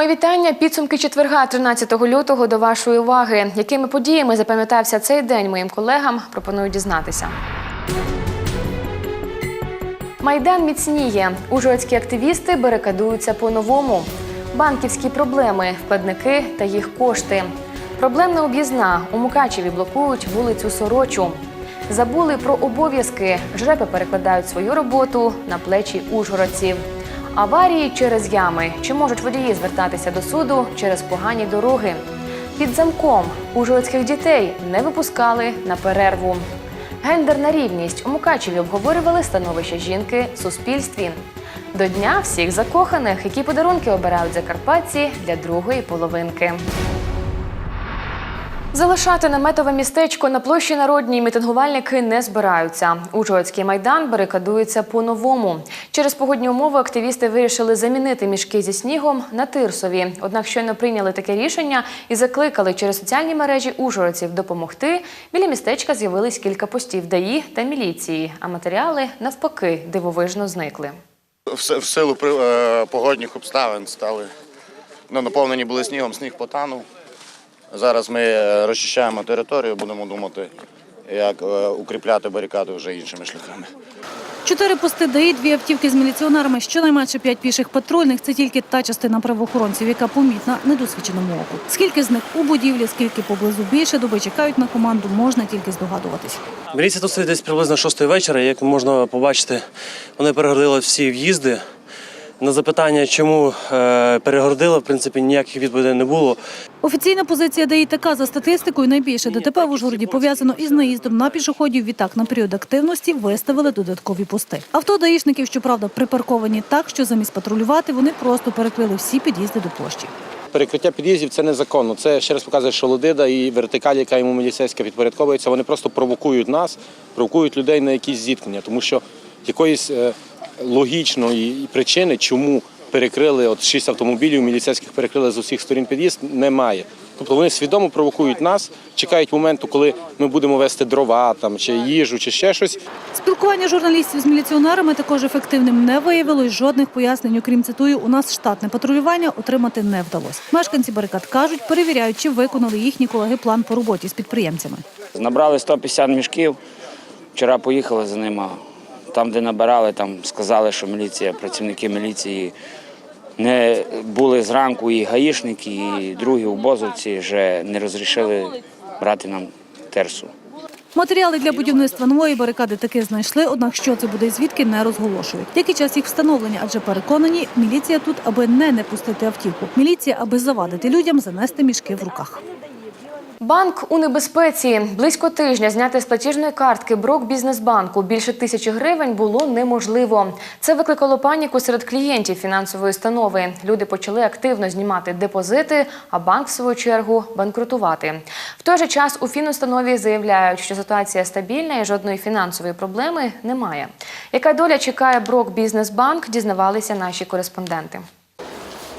Мої вітання. Підсумки четверга, 13 лютого, до вашої уваги. Якими подіями запам'ятався цей день моїм колегам, пропоную дізнатися. Майдан міцніє. Ужгородські активісти барикадуються по-новому. Банківські проблеми, вкладники та їх кошти. Проблемна об'їзна. У Мукачеві блокують вулицю Сорочу. Забули про обов'язки. Жрепи перекладають свою роботу на плечі ужгородців. Аварії через ями. Чи можуть водії звертатися до суду через погані дороги? Під замком ужгородських дітей не випускали на перерву. Гендерна рівність у Мукачеві обговорювали становище жінки в суспільстві. До дня всіх закоханих, які подарунки обирають закарпатці для другої половинки. Залишати наметове містечко на площі народній мітингувальники не збираються. Ужгородський майдан барикадується по-новому. Через погодні умови активісти вирішили замінити мішки зі снігом на тирсові. Однак щойно прийняли таке рішення і закликали через соціальні мережі ужгородців допомогти. Біля містечка з'явились кілька постів ДАІ та міліції, а матеріали навпаки дивовижно зникли. В, силу е, погодних обставин стали ну, наповнені були снігом, сніг потанув. Зараз ми е, розчищаємо територію, будемо думати, як е, укріпляти барикади вже іншими шляхами. Чотири пости ДАІ, дві автівки з міліціонерами, щонайменше п'ять піших патрульних. Це тільки та частина правоохоронців, яка помітна недосвідченому оку. Скільки з них у будівлі, скільки поблизу більше доби чекають на команду, можна тільки здогадуватись. Міліція тут сидить десь приблизно 6 вечора. Як можна побачити, вони перегородили всі в'їзди. На запитання, чому е, перегородили, в принципі, ніяких відповідей не було. Офіційна позиція ДАІ така за статистикою. Найбільше ДТП в Ужгороді пов'язано із наїздом на пішоходів. Відтак на період активності виставили додаткові пости. Авто даїшників, щоправда, припарковані так, що замість патрулювати вони просто перекрили всі під'їзди до площі. Перекриття під'їздів це незаконно. Це ще раз показує, що Лодида і вертикаль, яка йому міліцейська підпорядковується, вони просто провокують нас, провокують людей на якісь зіткнення, тому що якоїсь е, логічної причини, чому перекрили от шість автомобілів міліцейських перекрили з усіх сторін під'їзд, немає. Тобто вони свідомо провокують нас, чекають моменту, коли ми будемо вести дрова там чи їжу, чи ще щось. Спілкування журналістів з міліціонерами також ефективним не виявилось. Жодних пояснень, окрім цитую, у нас штатне патрулювання отримати не вдалося. Мешканці барикад кажуть, перевіряють, чи виконали їхні колеги план по роботі з підприємцями. Набрали 150 мішків. Вчора поїхали за ними. Там, де набирали, там сказали, що міліція, працівники міліції не були зранку і гаїшники, і другі убозовці вже не розрішили брати нам терсу. Матеріали для будівництва нової барикади таки знайшли, однак що це буде і звідки не розголошують. Який час їх встановлення, адже переконані, міліція тут, аби не не пустити автівку. Міліція, аби завадити людям занести мішки в руках. Банк у небезпеці. Близько тижня зняти з платіжної картки Брок Бізнесбанку більше тисячі гривень було неможливо. Це викликало паніку серед клієнтів фінансової установи. Люди почали активно знімати депозити, а банк, в свою чергу, банкрутувати. В той же час у фінустанові заявляють, що ситуація стабільна і жодної фінансової проблеми немає. Яка доля чекає Брок Бізнесбанк, дізнавалися наші кореспонденти.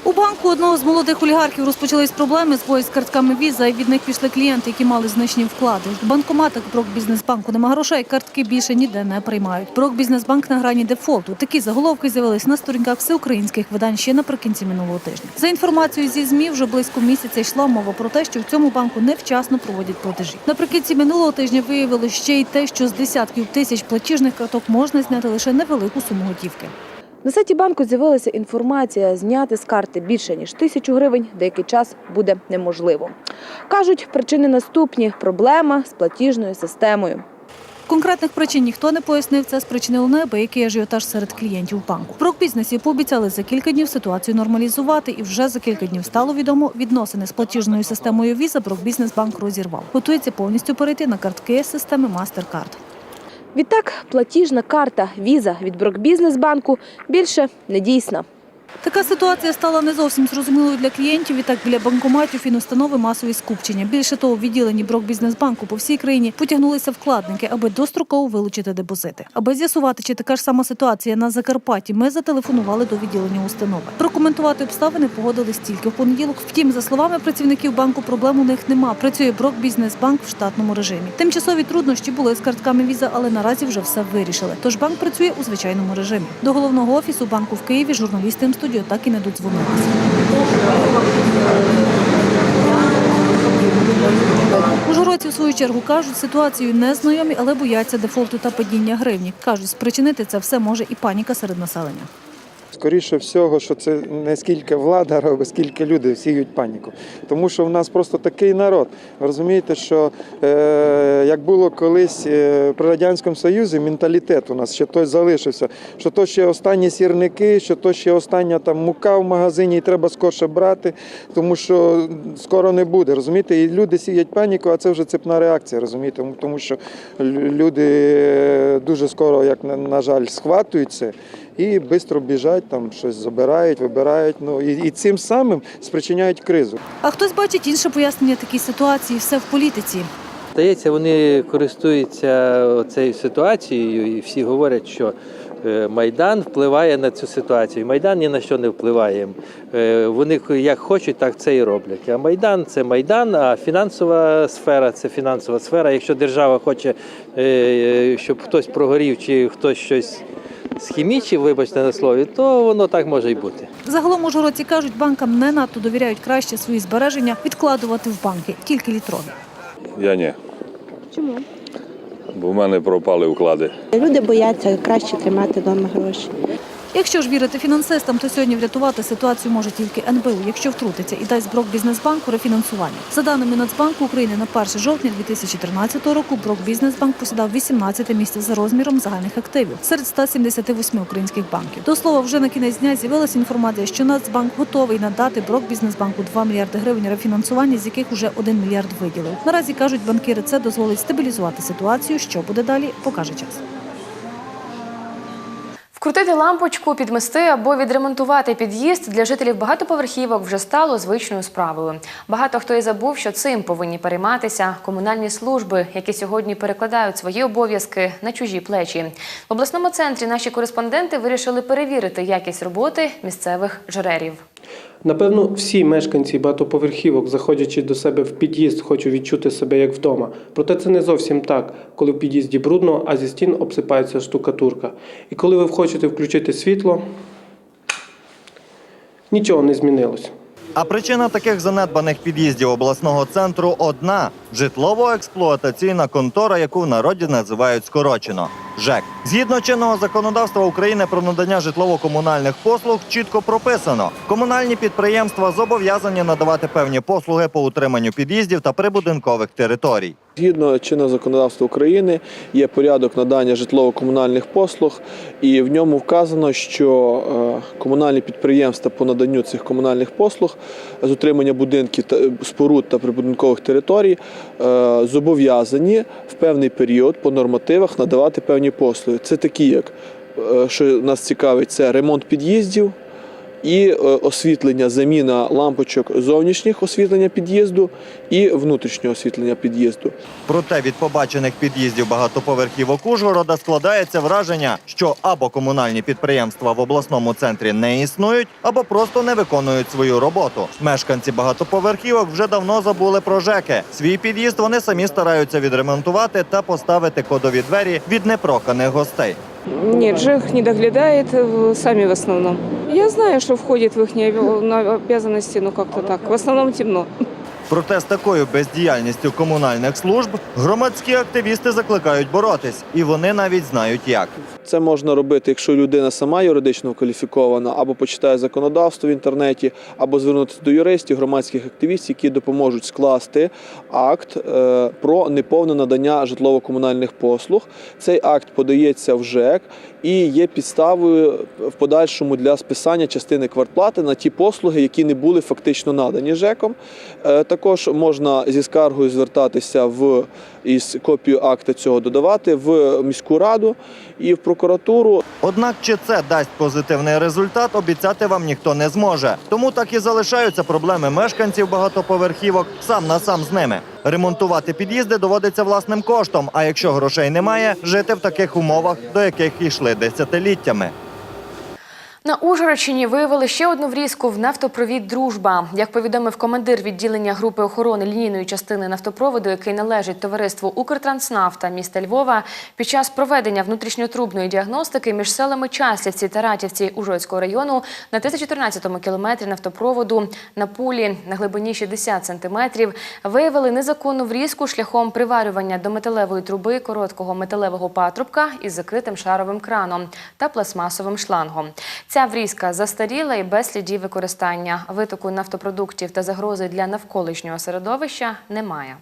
У банку одного з молодих олігархів розпочались проблеми з бою з картками віза, і від них пішли клієнти, які мали значні вклади. В банкоматах Брок Бізнесбанку нема грошей, картки більше ніде не приймають. Брок Бізнесбанк на грані дефолту. Такі заголовки з'явились на сторінках всеукраїнських видань ще наприкінці минулого тижня. За інформацією зі ЗМІ, вже близько місяця йшла мова про те, що в цьому банку невчасно проводять платежі. Наприкінці минулого тижня виявилось ще й те, що з десятків тисяч платіжних карток можна зняти лише невелику суму готівки. На сайті банку з'явилася інформація, зняти з карти більше ніж тисячу гривень деякий час буде неможливо. Кажуть, причини наступні: проблема з платіжною системою. Конкретних причин ніхто не пояснив. Це спричинило неабиякий ажіотаж серед клієнтів банку. В Прокбізнесі пообіцяли за кілька днів ситуацію нормалізувати, і вже за кілька днів стало відомо, відносини з платіжною системою Visa Прокбізнесбанк розірвав. Готується повністю перейти на картки системи MasterCard. Відтак, платіжна карта Віза від Брокбізнесбанку більше не дійсна. Така ситуація стала не зовсім зрозумілою для клієнтів. Відтак біля банкоматів фінустанови масові скупчення. Більше того, в відділенні Брокбізнесбанку по всій країні потягнулися вкладники, аби достроково вилучити депозити. Аби з'ясувати, чи така ж сама ситуація на Закарпатті, ми зателефонували до відділення установи. Прокоментувати обставини погодились тільки в понеділок. Втім, за словами працівників банку, проблем у них нема. Працює Брокбізнесбанк в штатному режимі. Тимчасові труднощі були з картками віза, але наразі вже все вирішили. Тож банк працює у звичайному режимі. До головного офісу банку в Києві журналісти М-студіо так і не додзвонилися. Ужгородці, в свою чергу, кажуть, ситуацію не знайомі, але бояться дефолту та падіння гривні. Кажуть, спричинити це все може і паніка серед населення. Скоріше всього, що це не скільки влада робить, скільки люди сіють паніку. Тому що в нас просто такий народ. Ви розумієте, що е, як було колись е, при Радянському Союзі, менталітет у нас ще той залишився, що то ще останні сірники, що то ще остання там мука в магазині, і треба скорше брати, тому що скоро не буде. Розумієте, і люди сіють паніку, а це вже цепна реакція, розумієте, тому що люди е, дуже скоро, як на, на жаль, схватуються і швидко біжать, там щось забирають, вибирають. Ну і, і цим самим спричиняють кризу. А хтось бачить інше пояснення такій ситуації, все в політиці. Здається, вони користуються цією ситуацією і всі говорять, що е, Майдан впливає на цю ситуацію. Майдан ні на що не впливає. Е, Вони як хочуть, так це і роблять. А Майдан це Майдан, а фінансова сфера це фінансова сфера. Якщо держава хоче, е, щоб хтось прогорів чи хтось щось схімічив, вибачте на слові, то воно так може й бути. Загалом ужгородці кажуть, банкам не надто довіряють краще свої збереження відкладувати в банки, тільки літрові. Я ні. Чому? Бо в мене пропали вклади. Люди бояться краще тримати вдома гроші. Якщо ж вірити фінансистам, то сьогодні врятувати ситуацію може тільки НБУ, якщо втрутиться і дасть Брок Бізнесбанку рефінансування. За даними Нацбанку України, на 1 жовтня 2013 року Брок Бізнесбанк посідав 18 місце за розміром загальних активів серед 178 українських банків. До слова, вже на кінець дня з'явилася інформація, що Нацбанк готовий надати Брок Бізнесбанку 2 мільярди гривень рефінансування, з яких уже 1 мільярд виділив. Наразі кажуть банкіри, це дозволить стабілізувати ситуацію. Що буде далі, покаже час. Вкрутити лампочку, підмести або відремонтувати під'їзд для жителів багатоповерхівок вже стало звичною справою. Багато хто і забув, що цим повинні перейматися комунальні служби, які сьогодні перекладають свої обов'язки на чужі плечі. В обласному центрі наші кореспонденти вирішили перевірити якість роботи місцевих жрерів. Напевно, всі мешканці багатоповерхівок, заходячи до себе в під'їзд, хочуть відчути себе як вдома. Проте це не зовсім так, коли в під'їзді брудно, а зі стін обсипається штукатурка. І коли ви хочете включити світло, нічого не змінилось. А причина таких занедбаних під'їздів обласного центру одна житлово-експлуатаційна контора, яку в народі називають скорочено ЖЕК. Згідно чинного законодавства України про надання житлово-комунальних послуг, чітко прописано: комунальні підприємства зобов'язані надавати певні послуги по утриманню під'їздів та прибудинкових територій. Згідно чинного законодавства України є порядок надання житлово-комунальних послуг, і в ньому вказано, що е, комунальні підприємства по наданню цих комунальних послуг з утримання будинків та споруд та прибудинкових територій е, зобов'язані в певний період по нормативах надавати певні послуги. Це такі, як е, що нас цікавить, це ремонт під'їздів. І е, освітлення, заміна лампочок зовнішніх освітлення під'їзду і внутрішнього освітлення під'їзду. Проте від побачених під'їздів багатоповерхівок Ужгорода складається враження, що або комунальні підприємства в обласному центрі не існують, або просто не виконують свою роботу. Мешканці багатоповерхівок вже давно забули про ЖЕКи. Свій під'їзд вони самі стараються відремонтувати та поставити кодові двері від непроханих гостей. Нет, ЖЕХ не доглядает сами в основном. Я знаю, что входит в их обязанности, но как-то так. В основном темно. Проте з такою бездіяльністю комунальних служб громадські активісти закликають боротись, і вони навіть знають як. Це можна робити, якщо людина сама юридично кваліфікована, або почитає законодавство в інтернеті, або звернутися до юристів, громадських активістів, які допоможуть скласти акт е, про неповне надання житлово-комунальних послуг. Цей акт подається в ЖЕК і є підставою в подальшому для списання частини квартплати на ті послуги, які не були фактично надані ЖЕКом. Е, Також можна зі скаргою звертатися в із копією акта цього додавати в міську раду і в прокуратуру. Однак чи це дасть позитивний результат, обіцяти вам ніхто не зможе. Тому так і залишаються проблеми мешканців багатоповерхівок сам на сам з ними. Ремонтувати під'їзди доводиться власним коштом. А якщо грошей немає, жити в таких умовах, до яких йшли десятиліттями. На Ужгородщині виявили ще одну врізку в нафтопровід Дружба. Як повідомив командир відділення групи охорони лінійної частини нафтопроводу, який належить товариству Укртранснафта міста Львова, під час проведення внутрішньотрубної діагностики між селами Часлівці та Ратівці Ужгородського району на 1014-му кілометрі нафтопроводу на пулі на глибині 60 сантиметрів виявили незаконну врізку шляхом приварювання до металевої труби короткого металевого патрубка із закритим шаровим краном та пластмасовим шлангом. Ця врізка застаріла і без слідів використання. Витоку нафтопродуктів та загрози для навколишнього середовища немає.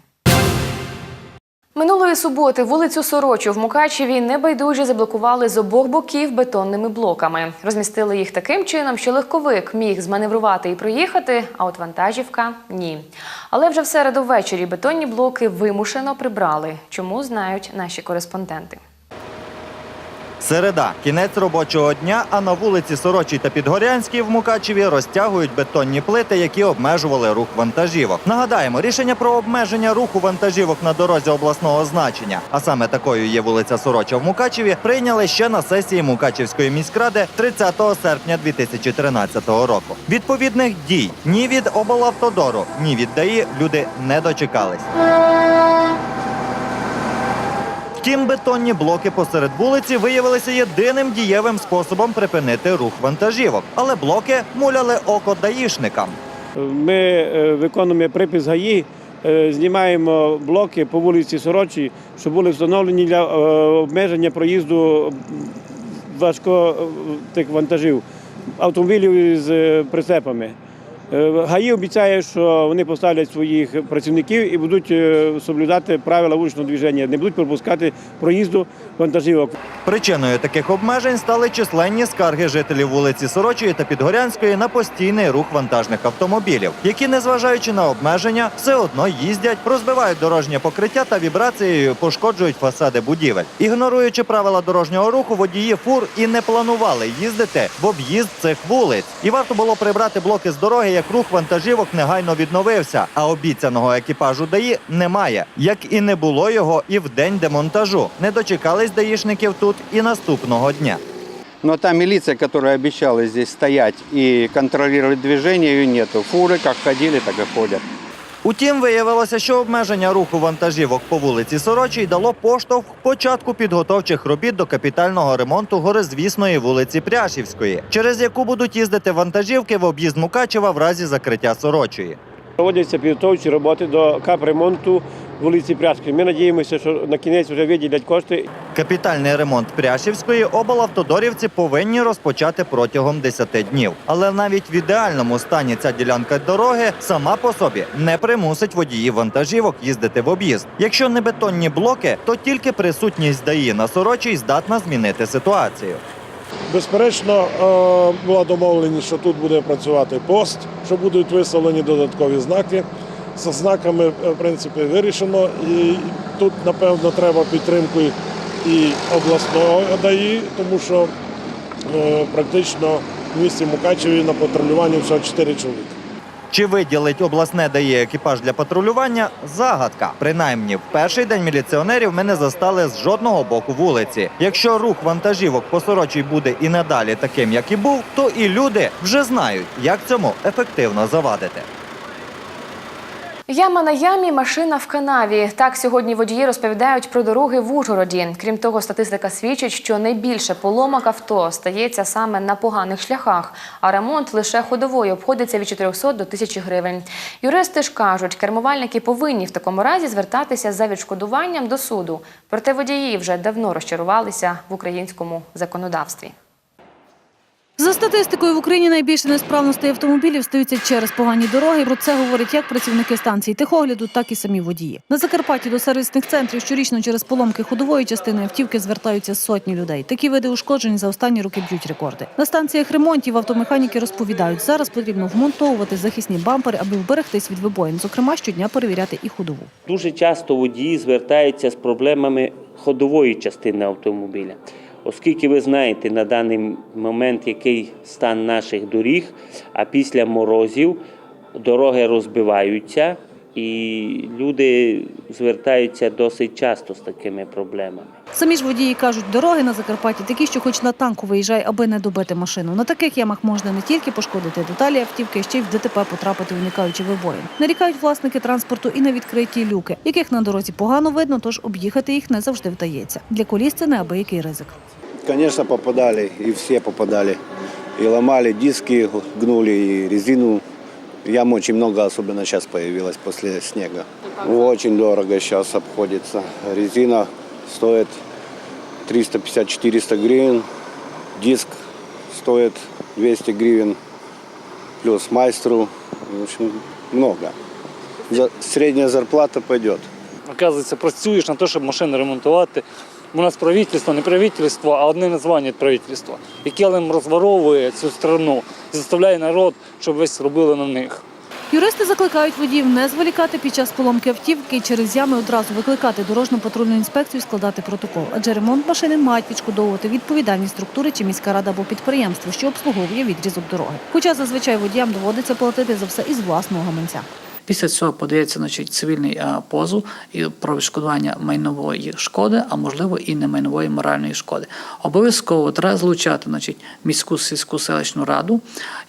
Минулої суботи вулицю Сорочу в Мукачеві небайдужі заблокували з обох боків бетонними блоками. Розмістили їх таким чином, що легковик міг зманеврувати і проїхати, а от вантажівка ні. Але вже в середу ввечері бетонні блоки вимушено прибрали. Чому знають наші кореспонденти? Середа, кінець робочого дня, а на вулиці Сорочій та Підгорянській в Мукачеві розтягують бетонні плити, які обмежували рух вантажівок. Нагадаємо, рішення про обмеження руху вантажівок на дорозі обласного значення, а саме такою є вулиця Сороча в Мукачеві, прийняли ще на сесії Мукачевської міськради 30 серпня 2013 року. Відповідних дій ні від облавтодору, ні від ДАІ люди не дочекались. Втім, бетонні блоки посеред вулиці виявилися єдиним дієвим способом припинити рух вантажівок. Але блоки муляли око даїшникам. Ми е, виконуємо припис ГАІ, е, знімаємо блоки по вулиці Сорочій, що були встановлені для е, обмеження проїзду важких вантажів, автомобілів з прицепами. Е, ГАІ обіцяє, що вони поставлять своїх працівників і будуть е, соблюдати правила вуличного движення, не будуть пропускати проїзду вантажівок. Причиною таких обмежень стали численні скарги жителів вулиці Сорочої та Підгорянської на постійний рух вантажних автомобілів, які, незважаючи на обмеження, все одно їздять, розбивають дорожнє покриття та вібрацією пошкоджують фасади будівель. Ігноруючи правила дорожнього руху, водії фур і не планували їздити в об'їзд цих вулиць. І варто було прибрати блоки з дороги, як рух вантажівок негайно відновився. А обіцяного екіпажу ДАІ немає, як і не було його і в день демонтажу. Не дочекались даїшників тут і наступного дня. Но та милиция, которая обещала здесь стоять и контролировать движение, ее нету. Фуры как ходили, так и ходят. Утім, виявилося, що обмеження руху вантажівок по вулиці Сорочій дало поштовх початку підготовчих робіт до капітального ремонту горизвісної вулиці Пряшівської, через яку будуть їздити вантажівки в об'їзд Мукачева в разі закриття Сорочої. Проводяться підготовчі роботи до капремонту вулиці Пряської. Ми надіємося, що на кінець вже виділять кошти Капітальний ремонт Пряшівської облавтодорівці повинні розпочати протягом 10 днів. Але навіть в ідеальному стані ця ділянка дороги сама по собі не примусить водіїв вантажівок їздити в об'їзд. Якщо не бетонні блоки, то тільки присутність ДАІ на Сорочій здатна змінити ситуацію. Безперечно, е, була домовленість, що тут буде працювати пост, що будуть виставлені додаткові знаки. З знаками, е, в принципі, вирішено. І тут, напевно, треба підтримку і обласного ДАІ, тому що е, практично в місті Мукачеві на патрулюванні всього 4 чоловіка. Чи виділить обласне дає екіпаж для патрулювання? Загадка. Принаймні, в перший день міліціонерів ми не застали з жодного боку вулиці. Якщо рух вантажівок по сорочій буде і надалі таким, як і був, то і люди вже знають, як цьому ефективно завадити. Яма на ямі, машина в канаві. Так сьогодні водії розповідають про дороги в Ужгороді. Крім того, статистика свідчить, що найбільше поломок авто стається саме на поганих шляхах, а ремонт лише ходовою обходиться від 400 до 1000 гривень. Юристи ж кажуть, кермувальники повинні в такому разі звертатися за відшкодуванням до суду. Проте водії вже давно розчарувалися в українському законодавстві. За статистикою в Україні найбільше несправностей автомобілів стаються через погані дороги. Про це говорять як працівники станції техогляду, так і самі водії. На Закарпатті до сервісних центрів щорічно через поломки ходової частини автівки звертаються сотні людей. Такі види ушкоджень за останні роки б'ють рекорди. На станціях ремонтів автомеханіки розповідають, зараз потрібно вмонтовувати захисні бампери, аби вберегтись від вибоїн. Зокрема, щодня перевіряти і ходову. Дуже часто водії звертаються з проблемами ходової частини автомобіля. Оскільки ви знаєте на даний момент, який стан наших доріг, а після морозів дороги розбиваються, І люди звертаються досить часто з такими проблемами. Самі ж водії кажуть, дороги на Закарпатті такі, що хоч на танку виїжджай, аби не добити машину. На таких ямах можна не тільки пошкодити деталі автівки, ще й в ДТП потрапити, уникаючи вибоїн. Нарікають власники транспорту і на відкриті люки, яких на дорозі погано видно, тож об'їхати їх не завжди вдається. Для коліс це неабиякий ризик. Конечно, попадали, и все попадали. И ломали диски, гнули, и резину. Ям очень много, особенно сейчас появилось после снега. Очень дорого сейчас обходится. Резина стоит 350-400 гривен. Диск стоит 200 гривен. Плюс майстру. В общем, много. За- Средняя зарплата пойдет. Оказується, працюєш на те, щоб машину ремонтувати. У нас правительство, не правительство, а одне названня правительства, яке розворовує цю страну і заставляє народ, щоб весь робили на них. Юристи закликають водіїв не зволікати під час поломки автівки і через ями одразу викликати дорожню патрульну інспекцію і складати протокол. Адже ремонт машини мають відшкодовувати відповідальні структури чи міська рада або підприємство, що обслуговує відрізок дороги. Хоча зазвичай водіям доводиться платити за все із власного гаманця. Після цього подається значить, цивільний позов і про відшкодування майнової шкоди, а можливо і не майнової моральної шкоди. Обов'язково треба злучати значить, міську сільську селищну раду,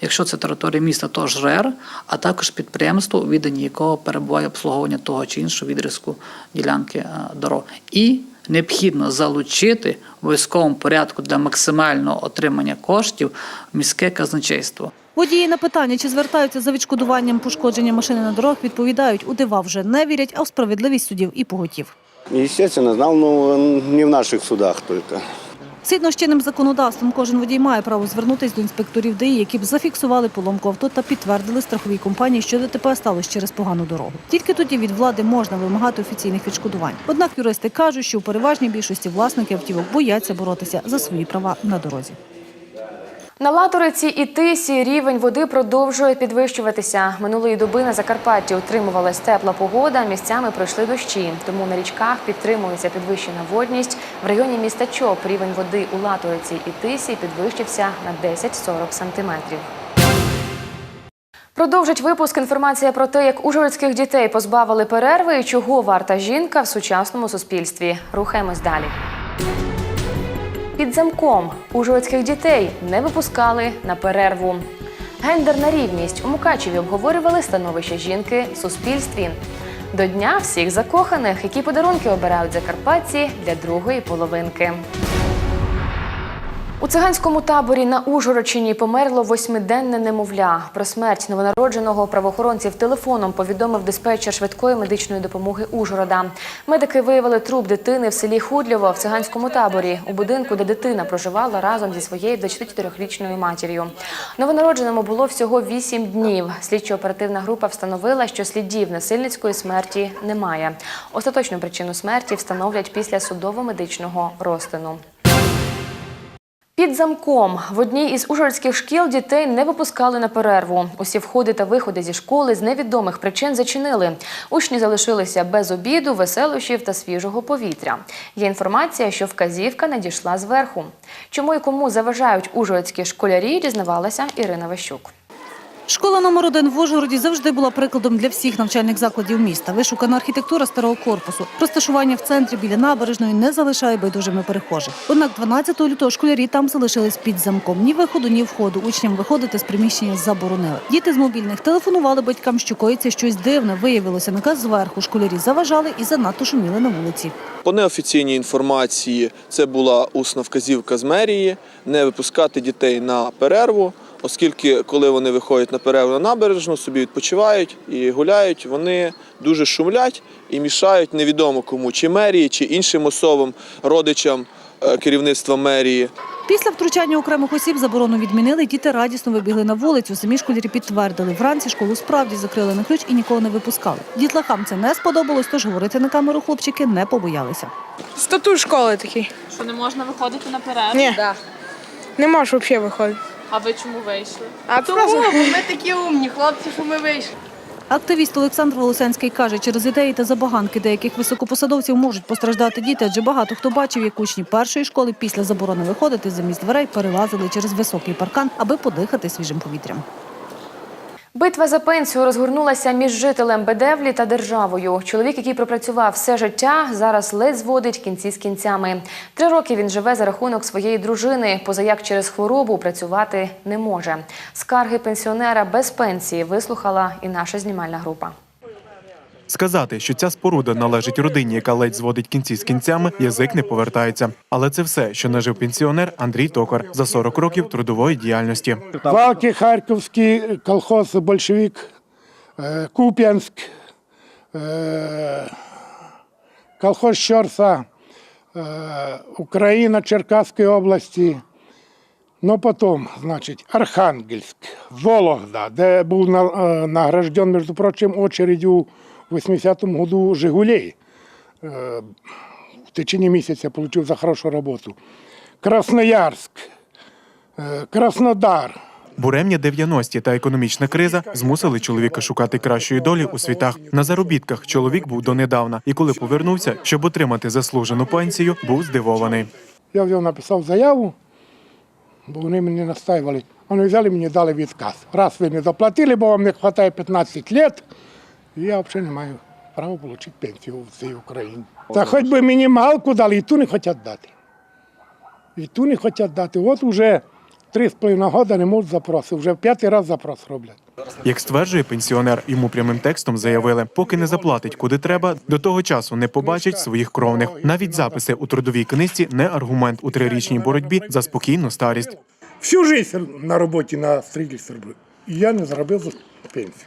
якщо це територія міста, то ЖРЕР, а також підприємство, у відданні якого перебуває обслуговування того чи іншого відрізку ділянки дорог. І необхідно залучити в військовому порядку для максимального отримання коштів міське казначейство. Водії на питання, чи звертаються за відшкодуванням пошкодження машини на дорогах, відповідають, у дива вже не вірять, а в справедливість судів і поготів. Естественно, знал, но не в наших судах только. Згідно з чинним законодавством, кожен водій має право звернутися до інспекторів ДАІ, які б зафіксували поломку авто та підтвердили страховій компанії, що ДТП сталося через погану дорогу. Тільки тоді від влади можна вимагати офіційних відшкодувань. Однак юристи кажуть, що у переважній більшості власники автівок бояться боротися за свої права на дорозі. На Латориці і Тисі рівень води продовжує підвищуватися. Минулої доби на Закарпатті утримувалась тепла погода, місцями пройшли дощі. Тому на річках підтримується підвищена водність. В районі міста Чоп рівень води у Латориці і Тисі підвищився на 10-40 сантиметрів. Продовжить випуск інформація про те, як ужгородських дітей позбавили перерви і чого варта жінка в сучасному суспільстві. Рухаємось далі. Під замком ужгородських дітей не випускали на перерву. Гендерна рівність у Мукачеві обговорювали становище жінки в суспільстві. До дня всіх закоханих, які подарунки обирають закарпатці для другої половинки. У циганському таборі на Ужгородщині померло восьмиденне немовля. Про смерть новонародженого правоохоронців телефоном повідомив диспетчер швидкої медичної допомоги Ужгорода. Медики виявили труп дитини в селі Худльово в циганському таборі у будинку, де дитина проживала разом зі своєю 24-річною матір'ю. Новонародженому було всього 8 днів. Слідчо-оперативна група встановила, що слідів насильницької смерті немає. Остаточну причину смерті встановлять після судово-медичного розтину. Під замком в одній із ужгородських шкіл дітей не випускали на перерву. Усі входи та виходи зі школи з невідомих причин зачинили. Учні залишилися без обіду, веселощів та свіжого повітря. Є інформація, що вказівка надійшла зверху. Чому і кому заважають ужгородські школярі, дізнавалася Ірина Ващук. Школа номер один в Ужгороді завжди була прикладом для всіх навчальних закладів міста. Вишукана архітектура старого корпусу, розташування в центрі біля набережної не залишає байдужими перехожих. Однак 12 лютого школярі там залишились під замком. Ні виходу, ні входу. Учням виходити з приміщення заборонили. Діти з мобільних телефонували батькам, що коїться щось дивне. Виявилося наказ зверху. Школярі заважали і занадто шуміли на вулиці. По неофіційній інформації це була усна вказівка з мерії не випускати дітей на перерву, оскільки коли вони виходять на перерву на набережну, собі відпочивають і гуляють, вони дуже шумлять і мішають невідомо кому, чи мерії, чи іншим особам, родичам е, керівництва мерії. Після втручання окремих осіб заборону відмінили. Діти радісно вибігли на вулицю. Самі школярі підтвердили. Вранці школу справді закрили на ключ і нікого не випускали. Дітлахам це не сподобалось, тож говорити на камеру хлопчики не побоялися. Статут школи такий. Що не можна виходити на перерву? Ні. Не можеш взагалі виходити. А ви чому вийшли? А Тому, бо ми такі умні, хлопці, що ми вийшли. Активіст Олександр Волосенський каже, через ідеї та забаганки деяких високопосадовців можуть постраждати діти, адже багато хто бачив, як учні першої школи після заборони виходити замість дверей перелазили через високий паркан, аби подихати свіжим повітрям. Битва за пенсію розгорнулася між жителем Бедевлі та державою. Чоловік, який пропрацював все життя, зараз ледь зводить кінці з кінцями. Три роки він живе за рахунок своєї дружини, позаяк через хворобу працювати не може. Скарги пенсіонера без пенсії вислухала і наша знімальна група. Сказати, що ця споруда належить родині, яка ледь зводить кінці з кінцями, язик не повертається. Але це все, що нажив пенсіонер Андрій Токар за 40 років трудової діяльності. Валки, Харківський колхоз «Большевик», е, Куп'янськ, е, колхоз Щорса, е, Україна, Черкаської області. Ну, потім, значить, Архангельськ, Вологда, де був е, награжден, між прочим, очередю в 80-му году Жигулей. Е, В течение місяця отримав за хорошу роботу. Красноярськ, е, Краснодар. Буремні 90-ті та економічна криза змусили чоловіка шукати кращої долі у світах. На заробітках чоловік був донедавна, і коли повернувся, щоб отримати заслужену пенсію, був здивований. Я взяв, написав заяву, бо вони мені настаювали. Вони взяли мені дали відказ. Раз ви не заплатили, бо вам не вистачає 15 років, і я взагалі не маю права отримати пенсію в цій Україні. Та хоч би мінімалку дали, і ту не хочуть дати. І ту не хочуть дати. От уже три з половиною роки не можуть запроси, вже в п'ятий раз запрос роблять. Як стверджує пенсіонер, йому прямим текстом заявили, поки не заплатить куди треба, до того часу не побачить своїх кровних. Навіть записи у трудовій книжці не аргумент у трирічній боротьбі за спокійну старість. Всю життя на роботі на строительстві робив. І я не заробив пенсію.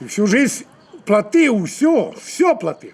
І всю життя платив, все, все платив.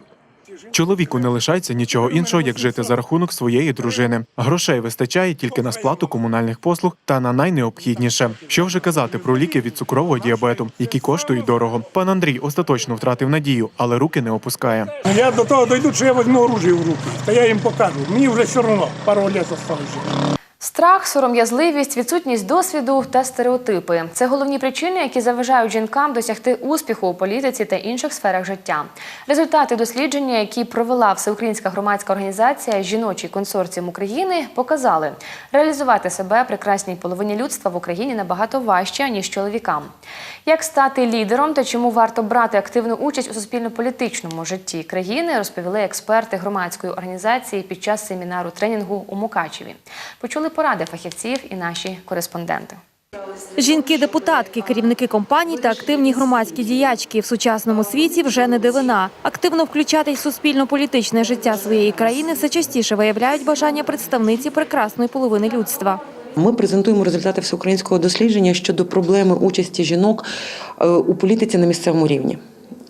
Чоловіку не лишається нічого іншого, як жити за рахунок своєї дружини. Грошей вистачає тільки на сплату комунальних послуг та на найнеобхідніше. Що вже казати про ліки від цукрового діабету, які коштують дорого. Пан Андрій остаточно втратив надію, але руки не опускає. Я до того дойду, що я візьму оружие в руки, та я їм покажу. Мені вже все одно, пару років залишилося. Страх, сором'язливість, відсутність досвіду та стереотипи це головні причини, які заважають жінкам досягти успіху у політиці та інших сферах життя. Результати дослідження, які провела всеукраїнська громадська організація Жіночий консорціум України, показали, реалізувати себе прекрасній половині людства в Україні набагато важче ніж чоловікам. Як стати лідером та чому варто брати активну участь у суспільно-політичному житті країни, розповіли експерти громадської організації під час семінару тренінгу у Мукачеві. Почули поради фахівців і наші кореспонденти. Жінки-депутатки, керівники компаній та активні громадські діячки в сучасному світі вже не дивина. Активно включатись в суспільно-політичне життя своєї країни все частіше виявляють бажання представниці прекрасної половини людства. Ми презентуємо результати всеукраїнського дослідження щодо проблеми участі жінок е, у політиці на місцевому рівні.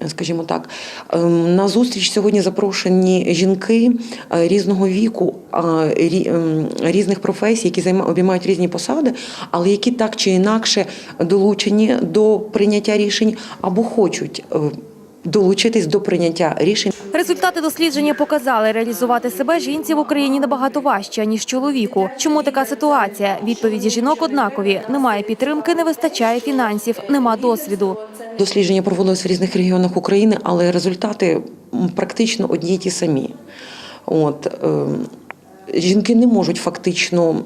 Скажімо так, Ем, на зустріч сьогодні запрошені жінки е, різного віку, ем, різних професій, які обіймають різні посади, але які так чи інакше долучені до прийняття рішень або хочуть е, долучитись до прийняття рішень. Результати дослідження показали, реалізувати себе жінці в Україні набагато важче ніж чоловіку. Чому така ситуація? Відповіді жінок однакові: немає підтримки, не вистачає фінансів, нема досвіду. Дослідження проводилось в різних регіонах України, але результати практично одні й ті самі. От, ем, Жінки не можуть фактично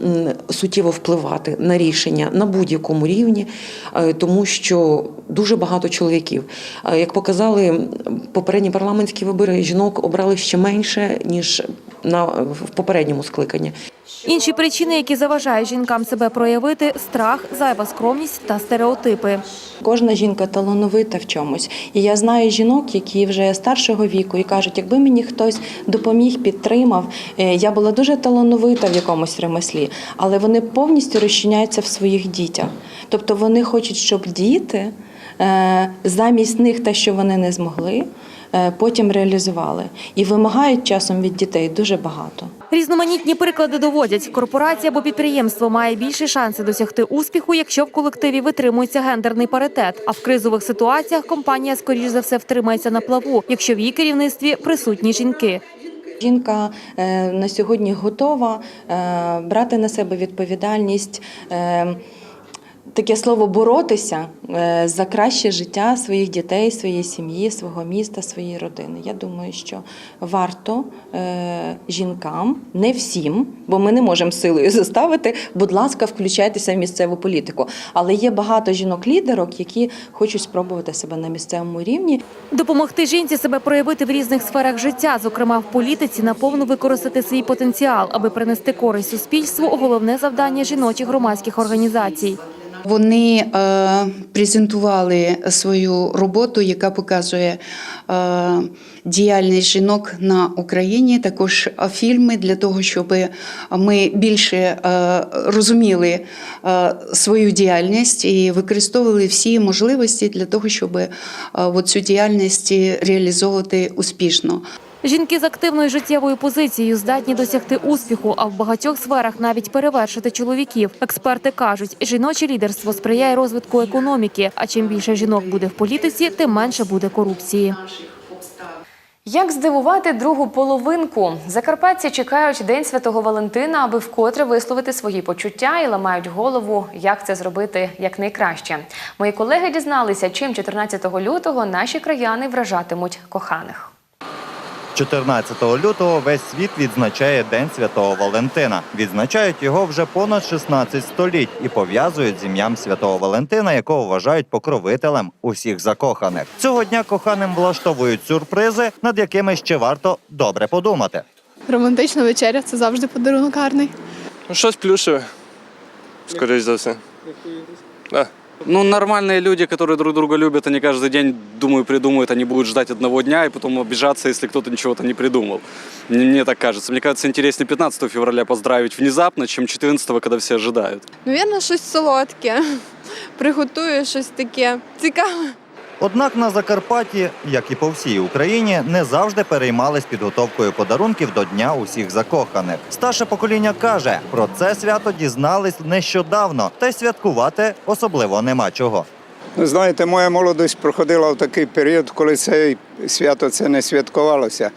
суттєво впливати на рішення на будь-якому рівні, е, тому що дуже багато чоловіків. Е, Як показали попередні парламентські вибори, жінок обрали ще менше ніж на в попередньому скликанні. Інші причини, які заважають жінкам себе проявити: страх, зайва скромність та стереотипи. Кожна жінка талановита в чомусь. І я знаю жінок, які вже старшого віку і кажуть, якби мені хтось допоміг, підтримав, е, я була дуже талановита в якомусь ремеслі, але вони повністю розчиняються в своїх дітях. Тобто вони хочуть, щоб діти е, замість них те, що вони не змогли, потім реалізували. І вимагають часом від дітей дуже багато. Різноманітні приклади доводять, корпорація або підприємство має більші шанси досягти успіху, якщо в колективі витримується гендерний паритет. А в кризових ситуаціях компанія, скоріш за все, втримається на плаву, якщо в її керівництві присутні жінки. Жінка е, на сьогодні готова е, брати на себе відповідальність. Таке слово боротися е, за краще життя своїх дітей, своєї сім'ї, свого міста, своєї родини. Я думаю, що варто е, жінкам, не всім, бо ми не можемо силою заставити, будь ласка, включайтеся в місцеву політику. Але є багато жінок-лідерок, які хочуть спробувати себе на місцевому рівні. Допомогти жінці себе проявити в різних сферах життя, зокрема в політиці, наповну використати свій потенціал, аби принести користь суспільству. Головне завдання жіночих громадських організацій. Вони е, презентували свою роботу, яка показує е, діяльність жінок на Україні. Також е, фільми для того, щоб ми більше розуміли свою діяльність і використовували всі можливості для того, щоб цю діяльність реалізовувати успішно. Жінки з активною життєвою позицією здатні досягти успіху, а в багатьох сферах навіть перевершити чоловіків. Експерти кажуть, жіноче лідерство сприяє розвитку економіки. А чим більше жінок буде в політиці, тим менше буде корупції. Як здивувати другу половинку? Закарпатці чекають День Святого Валентина, аби вкотре висловити свої почуття і ламають голову, як це зробити якнайкраще. Мої колеги дізналися, чим 14 лютого наші краяни вражатимуть коханих. 14 лютого весь світ відзначає День Святого Валентина. Відзначають його вже понад 16 століть і пов'язують з ім'ям Святого Валентина, якого вважають покровителем усіх закоханих. Цього дня коханим влаштовують сюрпризи, над якими ще варто добре подумати. Романтична вечеря це завжди подарунок гарний. Ну, щось плюшеве, скоріш за все. Да. Ну, нормальные люди, которые друг друга любят, они каждый день, думаю, придумают, они будут ждать одного дня и потом обижаться, если кто-то ничего-то не придумал. Мне, мне так кажется. Мне кажется, интереснее 15 февраля поздравить внезапно, чем 14 когда все ожидают. Навірно, щось солодке. Приготую щось таке цікаве. Однак на Закарпатті, як і по всій Україні, не завжди переймались підготовкою подарунків до Дня усіх закоханих. Старше покоління каже, про це свято дізнались нещодавно, та й святкувати особливо нема чого. Ну, знаєте, моя молодість проходила в такий період, коли це свято це не святкувалося.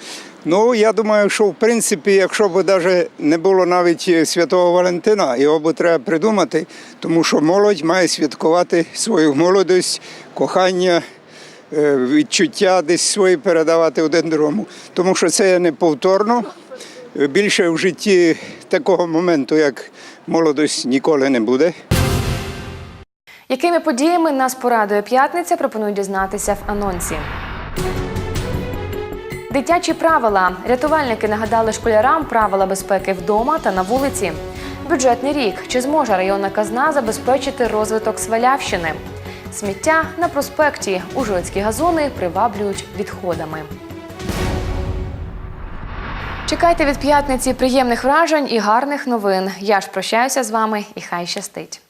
Ну, я думаю, що в принципі, якщо б навіть не було навіть Святого Валентина, його б треба придумати, тому що молодь має святкувати свою молодість, кохання, е, відчуття десь свої передавати один другому. Тому що це є неповторно. Більше в житті такого моменту, як молодість, ніколи не буде. Якими подіями нас порадує п'ятниця, пропоную дізнатися в анонсі. Дитячі правила. Рятувальники нагадали школярам правила безпеки вдома та на вулиці. Бюджетний рік. Чи зможе районна казна забезпечити розвиток Свалявщини? Сміття на проспекті. Ужгородські газони приваблюють відходами. Чекайте від п'ятниці приємних вражень і гарних новин. Я ж прощаюся з вами і хай щастить.